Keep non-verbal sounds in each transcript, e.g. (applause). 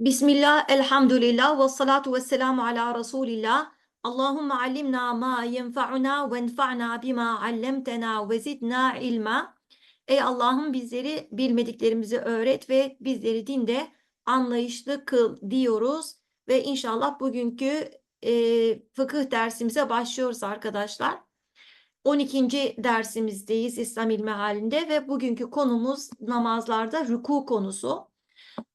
Bismillah, elhamdülillah, ve salatu ve selamu ala Resulillah. Allahümme allimna ma yenfa'una ve enfa'na bima allemtena ve zidna ilma. Ey Allah'ım bizleri bilmediklerimizi öğret ve bizleri dinde anlayışlı kıl diyoruz. Ve inşallah bugünkü e, fıkıh dersimize başlıyoruz arkadaşlar. 12. dersimizdeyiz İslam ilmi halinde ve bugünkü konumuz namazlarda ruku konusu.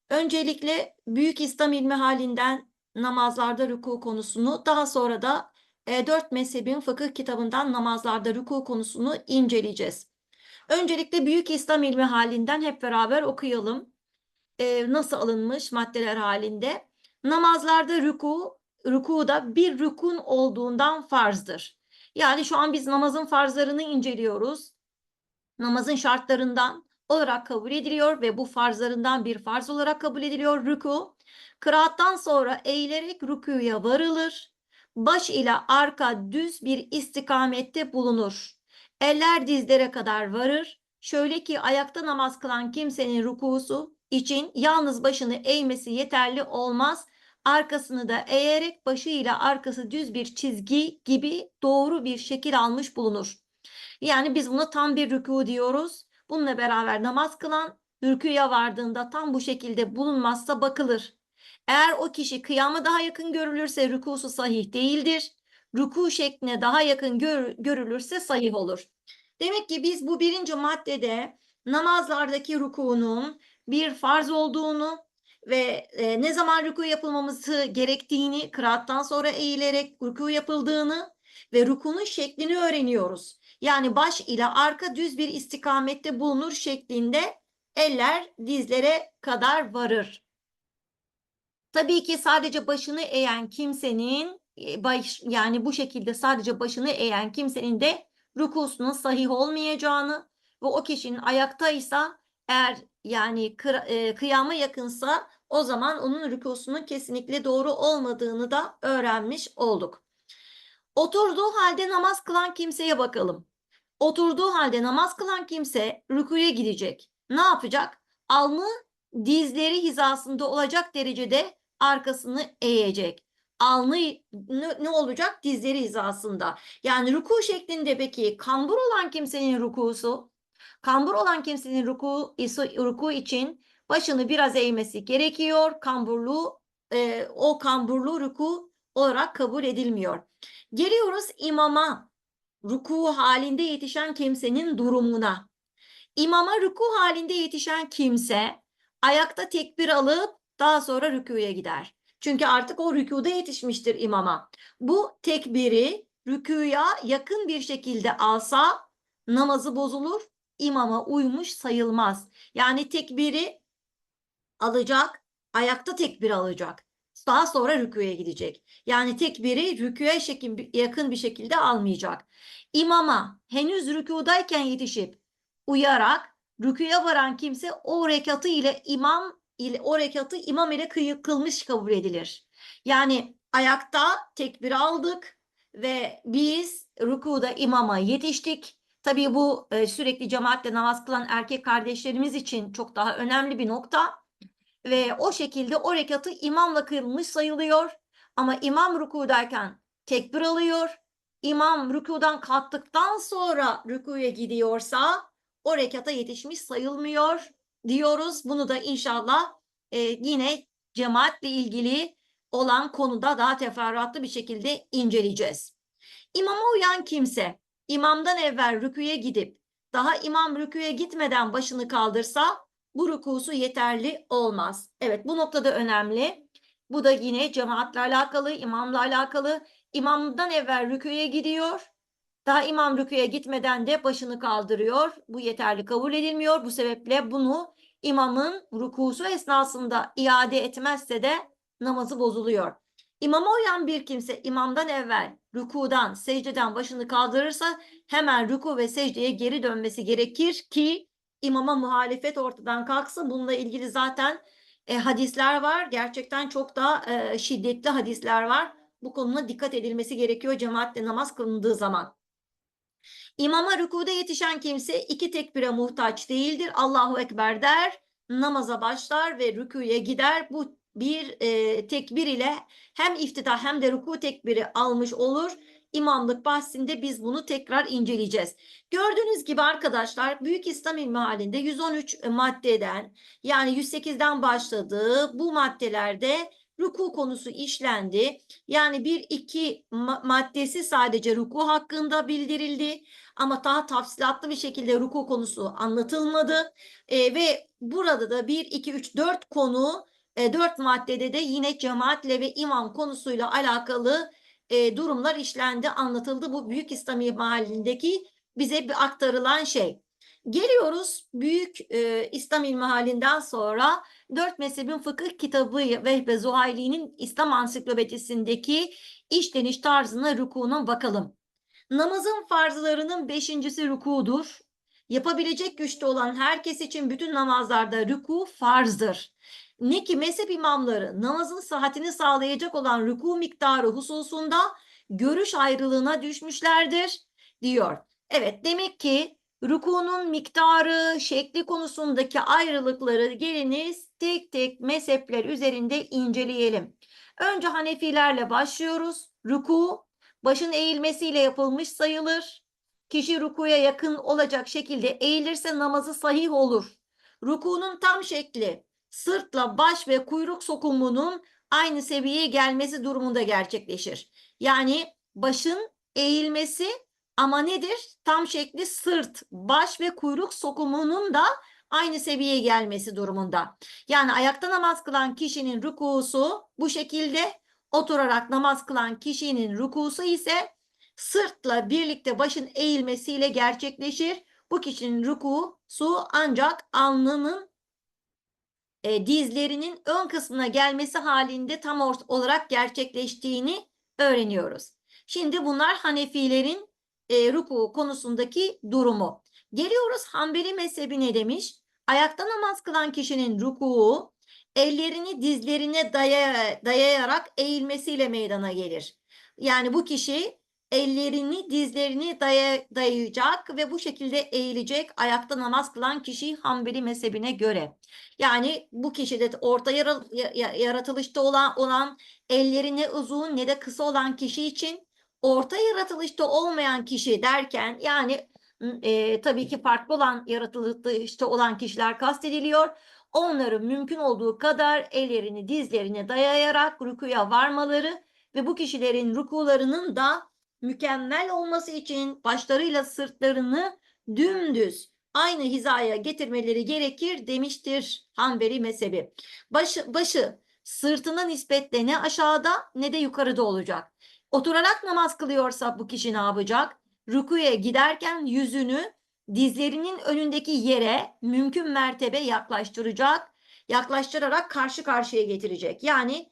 Öncelikle Büyük İslam ilmi halinden namazlarda ruku konusunu, daha sonra da e, dört mezhebin fıkıh kitabından namazlarda ruku konusunu inceleyeceğiz. Öncelikle Büyük İslam ilmi halinden hep beraber okuyalım. E, nasıl alınmış maddeler halinde. Namazlarda ruku, ruku da bir rukun olduğundan farzdır. Yani şu an biz namazın farzlarını inceliyoruz. Namazın şartlarından olarak kabul ediliyor ve bu farzlarından bir farz olarak kabul ediliyor ruku. Kıraattan sonra eğilerek rükuya varılır. Baş ile arka düz bir istikamette bulunur. Eller dizlere kadar varır. Şöyle ki ayakta namaz kılan kimsenin rukusu için yalnız başını eğmesi yeterli olmaz. Arkasını da eğerek başı ile arkası düz bir çizgi gibi doğru bir şekil almış bulunur. Yani biz buna tam bir rükû diyoruz. Bununla beraber namaz kılan rüküye vardığında tam bu şekilde bulunmazsa bakılır. Eğer o kişi kıyama daha yakın görülürse rükusu sahih değildir. Ruku şekline daha yakın gör, görülürse sahih olur. Demek ki biz bu birinci maddede namazlardaki rukunun bir farz olduğunu ve e, ne zaman ruku yapılmaması gerektiğini, kıraattan sonra eğilerek ruku yapıldığını ve rukunun şeklini öğreniyoruz. Yani baş ile arka düz bir istikamette bulunur şeklinde eller dizlere kadar varır. Tabii ki sadece başını eğen kimsenin e, baş, yani bu şekilde sadece başını eğen kimsenin de rukusunun sahih olmayacağını ve o kişinin ayaktaysa eğer yani e, kıyama yakınsa o zaman onun rükusunun kesinlikle doğru olmadığını da öğrenmiş olduk. Oturduğu halde namaz kılan kimseye bakalım. Oturduğu halde namaz kılan kimse rükuya gidecek. Ne yapacak? Alnı dizleri hizasında olacak derecede arkasını eğecek. Alnı ne olacak? Dizleri hizasında. Yani ruku şeklinde peki kambur olan kimsenin rukusu, kambur olan kimsenin ruku, ruku için başını biraz eğmesi gerekiyor. Kamburluğu, e, o kamburlu ruku olarak kabul edilmiyor. Geliyoruz imama ruku halinde yetişen kimsenin durumuna. İmama ruku halinde yetişen kimse ayakta tekbir alıp daha sonra rükuya gider. Çünkü artık o rükuda yetişmiştir imama. Bu tekbiri rükuya yakın bir şekilde alsa namazı bozulur, imama uymuş sayılmaz. Yani tekbiri alacak, ayakta tekbir alacak. Daha sonra rüküye gidecek. Yani tekbiri rüküye şekil, yakın bir şekilde almayacak. İmama henüz rükudayken yetişip uyarak rüküye varan kimse o rekatı ile imam ile o rekatı imam ile kıyı, kılmış kabul edilir. Yani ayakta tekbir aldık ve biz rükuda imama yetiştik. Tabii bu e, sürekli cemaatle namaz kılan erkek kardeşlerimiz için çok daha önemli bir nokta ve o şekilde o rekatı imamla kılmış sayılıyor. Ama imam rükudayken tekbir alıyor. İmam rükudan kalktıktan sonra rükuya gidiyorsa o rekata yetişmiş sayılmıyor diyoruz. Bunu da inşallah e, yine cemaatle ilgili olan konuda daha teferruatlı bir şekilde inceleyeceğiz. İmama uyan kimse imamdan evvel rüküye gidip daha imam rüküye gitmeden başını kaldırsa bu rükusu yeterli olmaz. Evet bu noktada önemli. Bu da yine cemaatle alakalı, imamla alakalı. İmamdan evvel rüküye gidiyor. Daha imam rüküye gitmeden de başını kaldırıyor. Bu yeterli kabul edilmiyor. Bu sebeple bunu imamın rükusu esnasında iade etmezse de namazı bozuluyor. İmama uyan bir kimse imamdan evvel rükudan, secdeden başını kaldırırsa hemen rüku ve secdeye geri dönmesi gerekir ki imama muhalefet ortadan kalksın. Bununla ilgili zaten e, hadisler var. Gerçekten çok da e, şiddetli hadisler var. Bu konuna dikkat edilmesi gerekiyor cemaatle namaz kılındığı zaman. İmama rükuda yetişen kimse iki tekbire muhtaç değildir. Allahu Ekber der, namaza başlar ve rüküye gider. Bu bir e, tekbir ile hem iftitah hem de ruku tekbiri almış olur. İmamlık bahsinde biz bunu tekrar inceleyeceğiz. Gördüğünüz gibi arkadaşlar Büyük İslam İlmi halinde 113 maddeden yani 108'den başladığı bu maddelerde ruku konusu işlendi. Yani bir iki ma- maddesi sadece ruku hakkında bildirildi ama daha tafsilatlı bir şekilde ruku konusu anlatılmadı. E, ve burada da 1, 2, 3, 4 konu, e, 4 maddede de yine cemaatle ve imam konusuyla alakalı e, durumlar işlendi, anlatıldı. Bu Büyük İslami mahallindeki bize bir aktarılan şey. Geliyoruz Büyük e, İslam İlmi halinden sonra Dört Mezhebin Fıkıh kitabı Vehbe Zuhayli'nin İslam Ansiklopedisindeki işleniş tarzına, rukuna bakalım. Namazın farzlarının beşincisi rukudur. Yapabilecek güçte olan herkes için bütün namazlarda ruku farzdır. Ne ki mezhep imamları namazın sıhhatini sağlayacak olan ruku miktarı hususunda görüş ayrılığına düşmüşlerdir diyor. Evet demek ki rukunun miktarı, şekli konusundaki ayrılıkları geliniz tek tek mezhepler üzerinde inceleyelim. Önce Hanefilerle başlıyoruz. Ruku başın eğilmesiyle yapılmış sayılır. Kişi rukuya yakın olacak şekilde eğilirse namazı sahih olur. Rukunun tam şekli sırtla baş ve kuyruk sokumunun aynı seviyeye gelmesi durumunda gerçekleşir. Yani başın eğilmesi ama nedir? Tam şekli sırt, baş ve kuyruk sokumunun da aynı seviyeye gelmesi durumunda. Yani ayakta namaz kılan kişinin rukusu bu şekilde, oturarak namaz kılan kişinin rukusu ise sırtla birlikte başın eğilmesiyle gerçekleşir. Bu kişinin rukusu ancak alnının e, dizlerinin ön kısmına gelmesi halinde tam olarak gerçekleştiğini öğreniyoruz. Şimdi bunlar Hanefilerin e, ruku konusundaki durumu. Geliyoruz Hanbeli mezhebi ne demiş? Ayakta namaz kılan kişinin rukuğu ellerini dizlerine daya, dayayarak eğilmesiyle meydana gelir. Yani bu kişi ellerini dizlerini daya, dayayacak ve bu şekilde eğilecek ayakta namaz kılan kişi Hanbeli mezhebine göre. Yani bu kişide orta yara- ya- ya- yaratılışta olan, olan elleri ne uzun ne de kısa olan kişi için orta yaratılışta olmayan kişi derken yani e, tabii ki farklı olan yaratılışta olan kişiler kastediliyor. Onların mümkün olduğu kadar ellerini dizlerine dayayarak rukuya varmaları ve bu kişilerin rukularının da mükemmel olması için başlarıyla sırtlarını dümdüz aynı hizaya getirmeleri gerekir demiştir Hanbeli mezhebi. Başı, başı sırtına nispetle ne aşağıda ne de yukarıda olacak. Oturarak namaz kılıyorsa bu kişi ne yapacak? Rukuya giderken yüzünü dizlerinin önündeki yere mümkün mertebe yaklaştıracak. Yaklaştırarak karşı karşıya getirecek. Yani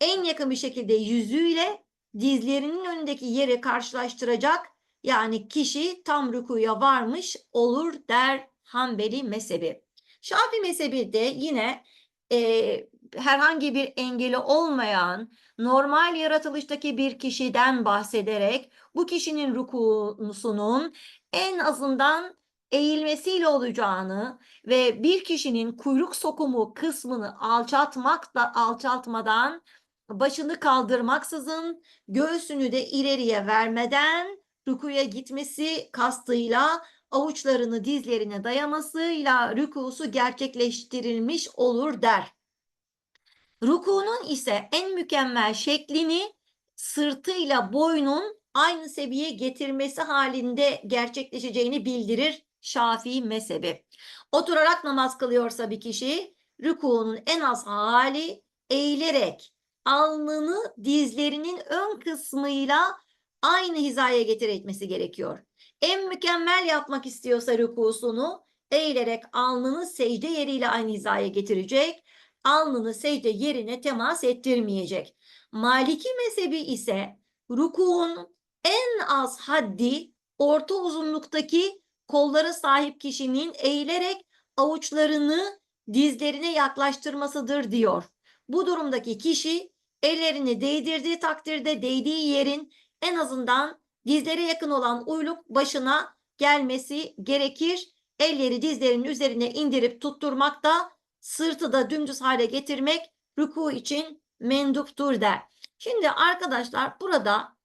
en yakın bir şekilde yüzüyle dizlerinin önündeki yeri karşılaştıracak. Yani kişi tam rukuya varmış olur der Hanbeli mezhebi. Şafi mezhebi de yine e, herhangi bir engeli olmayan normal yaratılıştaki bir kişiden bahsederek bu kişinin rukusunun en azından eğilmesiyle olacağını ve bir kişinin kuyruk sokumu kısmını alçaltmak da alçaltmadan başını kaldırmaksızın göğsünü de ileriye vermeden rukuya gitmesi kastıyla avuçlarını dizlerine dayamasıyla rükusu gerçekleştirilmiş olur der. Rukunun ise en mükemmel şeklini sırtıyla boynun aynı seviyeye getirmesi halinde gerçekleşeceğini bildirir Şafii mezhebi. Oturarak namaz kılıyorsa bir kişi rükunun en az hali eğilerek alnını dizlerinin ön kısmıyla aynı hizaya getirmesi gerekiyor. En mükemmel yapmak istiyorsa rükusunu eğilerek alnını secde yeriyle aynı hizaya getirecek. Alnını secde yerine temas ettirmeyecek. Maliki mezhebi ise rukuun en az haddi orta uzunluktaki kollara sahip kişinin eğilerek avuçlarını dizlerine yaklaştırmasıdır diyor. Bu durumdaki kişi ellerini değdirdiği takdirde değdiği yerin en azından dizlere yakın olan uyluk başına gelmesi gerekir. Elleri dizlerinin üzerine indirip tutturmak da sırtı da dümdüz hale getirmek ruku için menduptur der. Şimdi arkadaşlar burada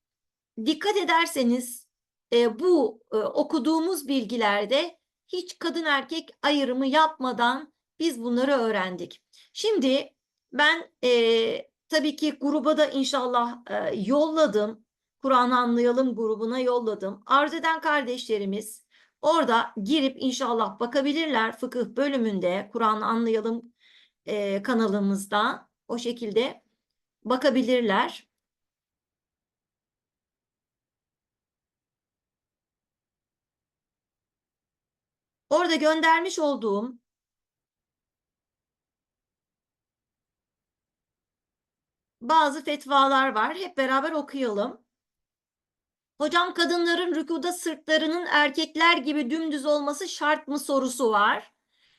dikkat ederseniz e, bu e, okuduğumuz bilgilerde hiç kadın erkek ayrımı yapmadan biz bunları öğrendik. Şimdi ben e, tabii ki gruba da inşallah e, yolladım. Kur'an anlayalım grubuna yolladım. Arz eden kardeşlerimiz orada girip inşallah bakabilirler fıkıh bölümünde Kur'an anlayalım e, kanalımızda o şekilde bakabilirler. Orada göndermiş olduğum bazı fetvalar var. Hep beraber okuyalım. Hocam kadınların rükuda sırtlarının erkekler gibi dümdüz olması şart mı sorusu var.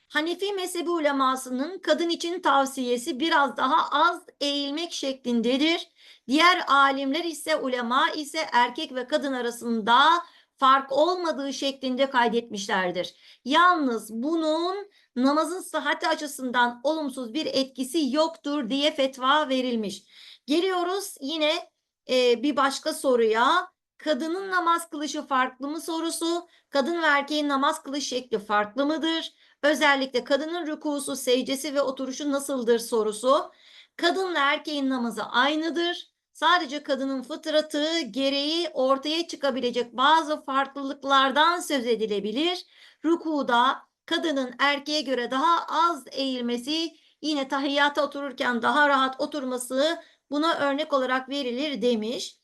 Hanefi mezhebi ulemasının kadın için tavsiyesi biraz daha az eğilmek şeklindedir. Diğer alimler ise ulema ise erkek ve kadın arasında fark olmadığı şeklinde kaydetmişlerdir. Yalnız bunun namazın sıhhati açısından olumsuz bir etkisi yoktur diye fetva verilmiş. Geliyoruz yine e, bir başka soruya. Kadının namaz kılışı farklı mı sorusu. Kadın ve erkeğin namaz kılış şekli farklı mıdır? Özellikle kadının rükusu, secdesi ve oturuşu nasıldır sorusu. Kadınla erkeğin namazı aynıdır. Sadece kadının fıtratı gereği ortaya çıkabilecek bazı farklılıklardan söz edilebilir. Rükuda kadının erkeğe göre daha az eğilmesi, yine tahiyyata otururken daha rahat oturması buna örnek olarak verilir demiş.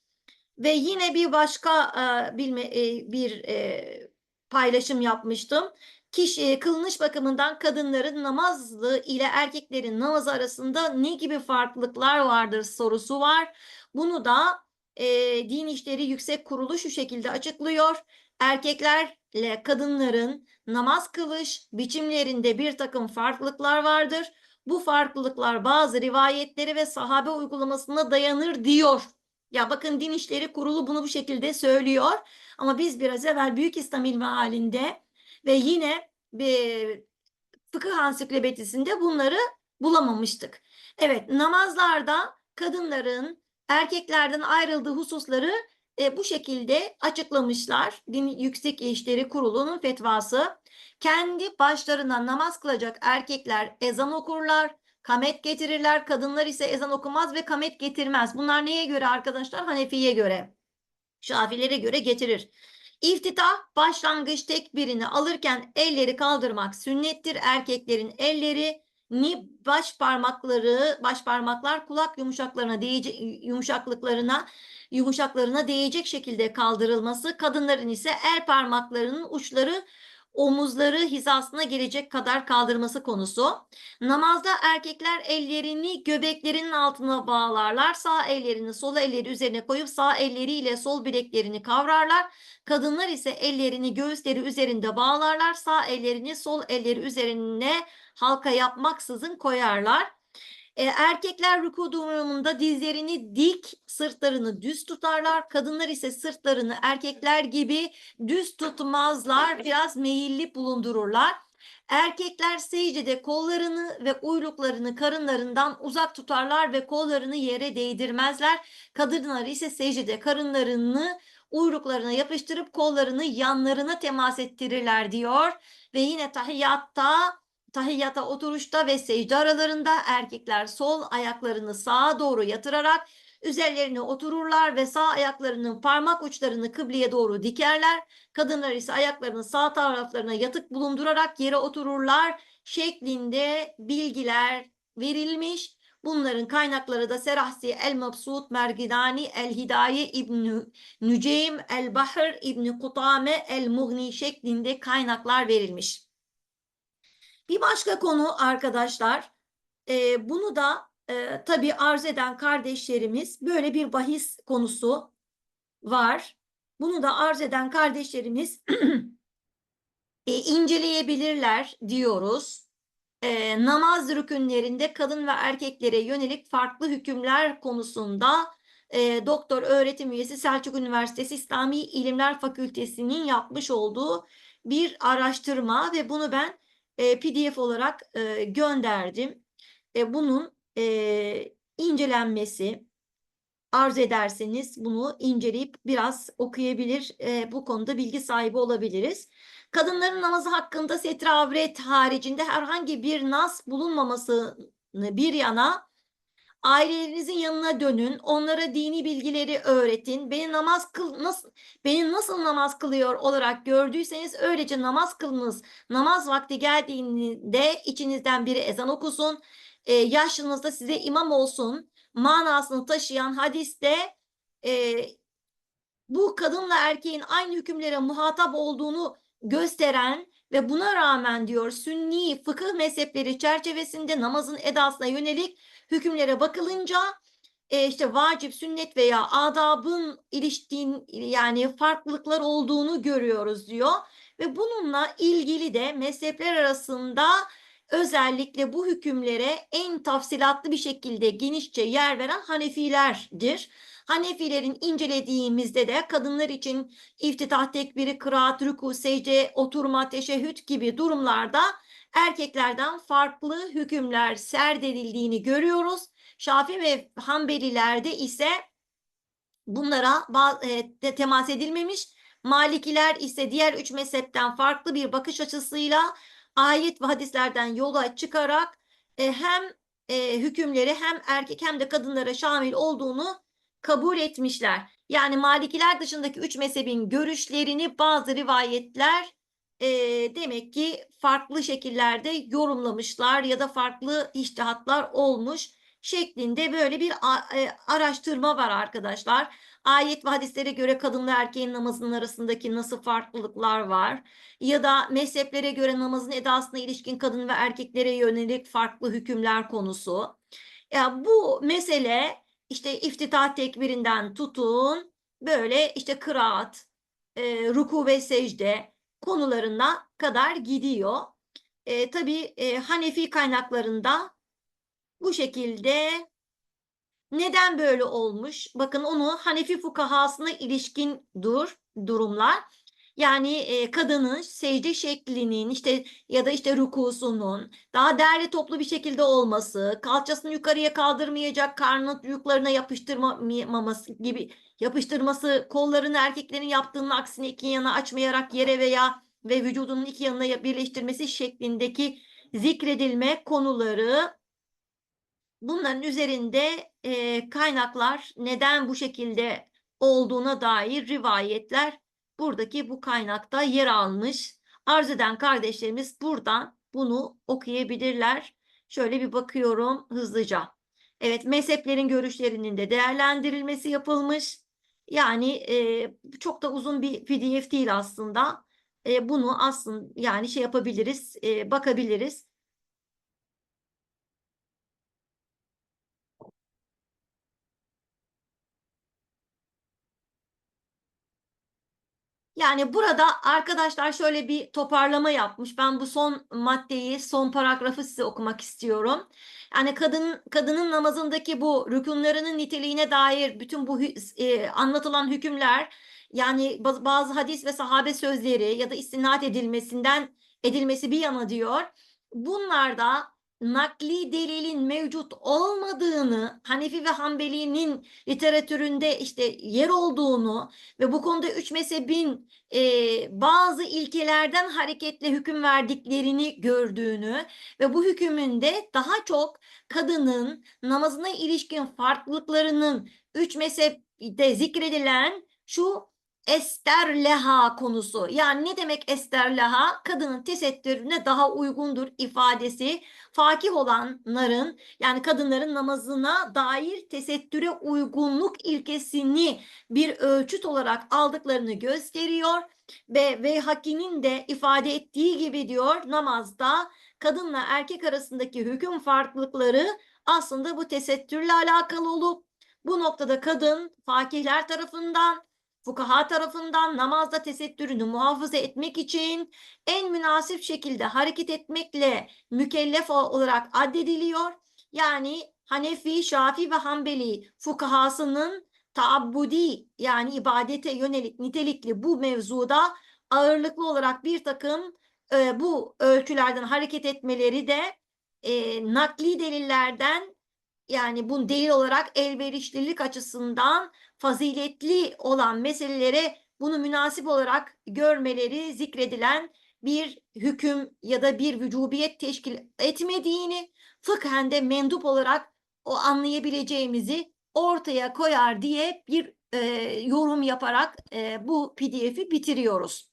Ve yine bir başka e, bilme, e, bir e, paylaşım yapmıştım. Kişi kılınış bakımından kadınların namazlı ile erkeklerin namazı arasında ne gibi farklılıklar vardır sorusu var. Bunu da e, Din İşleri Yüksek Kurulu şu şekilde açıklıyor. Erkeklerle kadınların namaz kılış biçimlerinde bir takım farklılıklar vardır. Bu farklılıklar bazı rivayetleri ve sahabe uygulamasına dayanır diyor. Ya bakın Din İşleri Kurulu bunu bu şekilde söylüyor. Ama biz biraz evvel Büyük İslam İlmi halinde ve yine bir fıkıh ansiklopedisinde bunları bulamamıştık. Evet namazlarda kadınların erkeklerden ayrıldığı hususları e, bu şekilde açıklamışlar. Din Yüksek İşleri Kurulu'nun fetvası. Kendi başlarına namaz kılacak erkekler ezan okurlar, kamet getirirler. Kadınlar ise ezan okumaz ve kamet getirmez. Bunlar neye göre arkadaşlar? Hanefi'ye göre. Şafilere göre getirir. İftitah başlangıç tekbirini alırken elleri kaldırmak sünnettir. Erkeklerin elleri ni baş parmakları, baş parmaklar kulak yumuşaklarına değecek yumuşaklıklarına yumuşaklarına değecek şekilde kaldırılması. Kadınların ise el parmaklarının uçları omuzları hizasına gelecek kadar kaldırması konusu. Namazda erkekler ellerini göbeklerinin altına bağlarlar. Sağ ellerini sol elleri üzerine koyup sağ elleriyle sol bileklerini kavrarlar. Kadınlar ise ellerini göğüsleri üzerinde bağlarlar. Sağ ellerini sol elleri üzerine halka yapmaksızın koyarlar. E, erkekler ruku durumunda dizlerini dik, sırtlarını düz tutarlar. Kadınlar ise sırtlarını erkekler gibi düz tutmazlar, biraz meyilli bulundururlar. Erkekler secdede kollarını ve uyluklarını karınlarından uzak tutarlar ve kollarını yere değdirmezler. Kadınlar ise secdede karınlarını uyruklarına yapıştırıp kollarını yanlarına temas ettirirler diyor. Ve yine tahiyyatta tahiyyata oturuşta ve secde aralarında erkekler sol ayaklarını sağa doğru yatırarak üzerlerine otururlar ve sağ ayaklarının parmak uçlarını kıbleye doğru dikerler. Kadınlar ise ayaklarını sağ taraflarına yatık bulundurarak yere otururlar şeklinde bilgiler verilmiş. Bunların kaynakları da Serahsi, El-Mabsut, Mergidani, El-Hidaye, İbn Nüceym, El-Bahr, İbn Kutame, El-Mughni şeklinde kaynaklar verilmiş. Bir başka konu arkadaşlar, e, bunu da e, tabii arz eden kardeşlerimiz böyle bir bahis konusu var. Bunu da arz eden kardeşlerimiz (clears throat) e, inceleyebilirler diyoruz. E, namaz rükünlerinde kadın ve erkeklere yönelik farklı hükümler konusunda e, doktor öğretim üyesi Selçuk Üniversitesi İslami İlimler Fakültesi'nin yapmış olduğu bir araştırma ve bunu ben e, PDF olarak e, gönderdim. E, bunun e, incelenmesi arz ederseniz bunu inceleyip biraz okuyabilir, e, bu konuda bilgi sahibi olabiliriz. Kadınların namazı hakkında setre avret haricinde herhangi bir nas bulunmamasını bir yana ailelerinizin yanına dönün, onlara dini bilgileri öğretin. Beni namaz kıl nasıl beni nasıl namaz kılıyor olarak gördüyseniz öylece namaz kılınız. Namaz vakti geldiğinde içinizden biri ezan okusun. Ee, yaşlınızda size imam olsun. Manasını taşıyan hadiste e, bu kadınla erkeğin aynı hükümlere muhatap olduğunu gösteren ve buna rağmen diyor sünni fıkıh mezhepleri çerçevesinde namazın edasına yönelik hükümlere bakılınca e, işte vacip, sünnet veya adabın iliştiğin yani farklılıklar olduğunu görüyoruz diyor. Ve bununla ilgili de mezhepler arasında özellikle bu hükümlere en tafsilatlı bir şekilde genişçe yer veren Hanefilerdir. Hanefilerin incelediğimizde de kadınlar için iftitah tekbiri, kıraat, rüku, secde, oturma, teşehhüd gibi durumlarda erkeklerden farklı hükümler serdedildiğini görüyoruz. Şafi ve Hanbelilerde ise bunlara e, temas edilmemiş. Malikiler ise diğer üç mezhepten farklı bir bakış açısıyla ayet ve hadislerden yola çıkarak e, hem e, hükümleri hem erkek hem de kadınlara şamil olduğunu kabul etmişler. Yani Malikiler dışındaki üç mezhebin görüşlerini bazı rivayetler e, demek ki farklı şekillerde yorumlamışlar ya da farklı iştihatlar olmuş şeklinde böyle bir araştırma var arkadaşlar. Ayet ve hadislere göre kadınla erkeğin namazının arasındaki nasıl farklılıklar var? Ya da mezheplere göre namazın edasına ilişkin kadın ve erkeklere yönelik farklı hükümler konusu. Ya bu mesele işte iftitah tekbirinden tutun böyle işte kıraat, e, ruku ve secde konularına kadar gidiyor. E, tabii e, Hanefi kaynaklarında bu şekilde neden böyle olmuş? Bakın onu Hanefi fukahasına ilişkin dur durumlar. Yani e, kadının secde şeklinin işte ya da işte rukusunun daha değerli toplu bir şekilde olması, kalçasını yukarıya kaldırmayacak, karnını yukarına yapıştırmaması gibi yapıştırması, kollarını erkeklerin yaptığının aksine iki yana açmayarak yere veya ve vücudunun iki yanına birleştirmesi şeklindeki zikredilme konuları bunların üzerinde e, kaynaklar neden bu şekilde olduğuna dair rivayetler buradaki bu kaynakta yer almış. Arz eden kardeşlerimiz buradan bunu okuyabilirler. Şöyle bir bakıyorum hızlıca. Evet mezheplerin görüşlerinin de değerlendirilmesi yapılmış. Yani e, çok da uzun bir pdf değil aslında. E, bunu aslında yani şey yapabiliriz, e, bakabiliriz. Yani burada arkadaşlar şöyle bir toparlama yapmış. Ben bu son maddeyi, son paragrafı size okumak istiyorum. Yani kadın kadının namazındaki bu rükunlarının niteliğine dair bütün bu e, anlatılan hükümler yani bazı hadis ve sahabe sözleri ya da istinat edilmesinden edilmesi bir yana diyor. Bunlarda nakli delilin mevcut olmadığını, Hanefi ve Hanbeli'nin literatüründe işte yer olduğunu ve bu konuda üç mezhebin e, bazı ilkelerden hareketle hüküm verdiklerini gördüğünü ve bu hükümünde daha çok kadının namazına ilişkin farklılıklarının üç mezhepte zikredilen şu esterleha konusu. Yani ne demek esterleha? Kadının tesettürüne daha uygundur ifadesi. Fakih olanların yani kadınların namazına dair tesettüre uygunluk ilkesini bir ölçüt olarak aldıklarını gösteriyor. Ve ve Haki'nin de ifade ettiği gibi diyor namazda kadınla erkek arasındaki hüküm farklılıkları aslında bu tesettürle alakalı olup bu noktada kadın fakihler tarafından fukaha tarafından namazda tesettürünü muhafaza etmek için en münasip şekilde hareket etmekle mükellef olarak addediliyor. Yani Hanefi, Şafi ve Hanbeli fukahasının taabbudi yani ibadete yönelik nitelikli bu mevzuda ağırlıklı olarak bir takım e, bu ölçülerden hareket etmeleri de e, nakli delillerden yani bu delil olarak elverişlilik açısından faziletli olan meselelere bunu münasip olarak görmeleri zikredilen bir hüküm ya da bir vücubiyet teşkil etmediğini fıkhen de mendup olarak o anlayabileceğimizi ortaya koyar diye bir e, yorum yaparak e, bu PDF'i bitiriyoruz.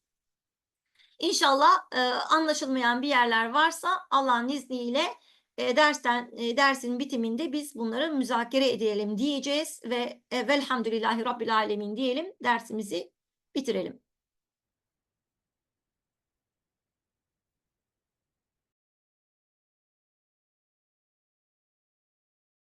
İnşallah e, anlaşılmayan bir yerler varsa Allah'ın izniyle e, dersten e, dersin bitiminde biz bunları müzakere edelim diyeceğiz ve e, velhamdülillahi rabbil alemin diyelim dersimizi bitirelim.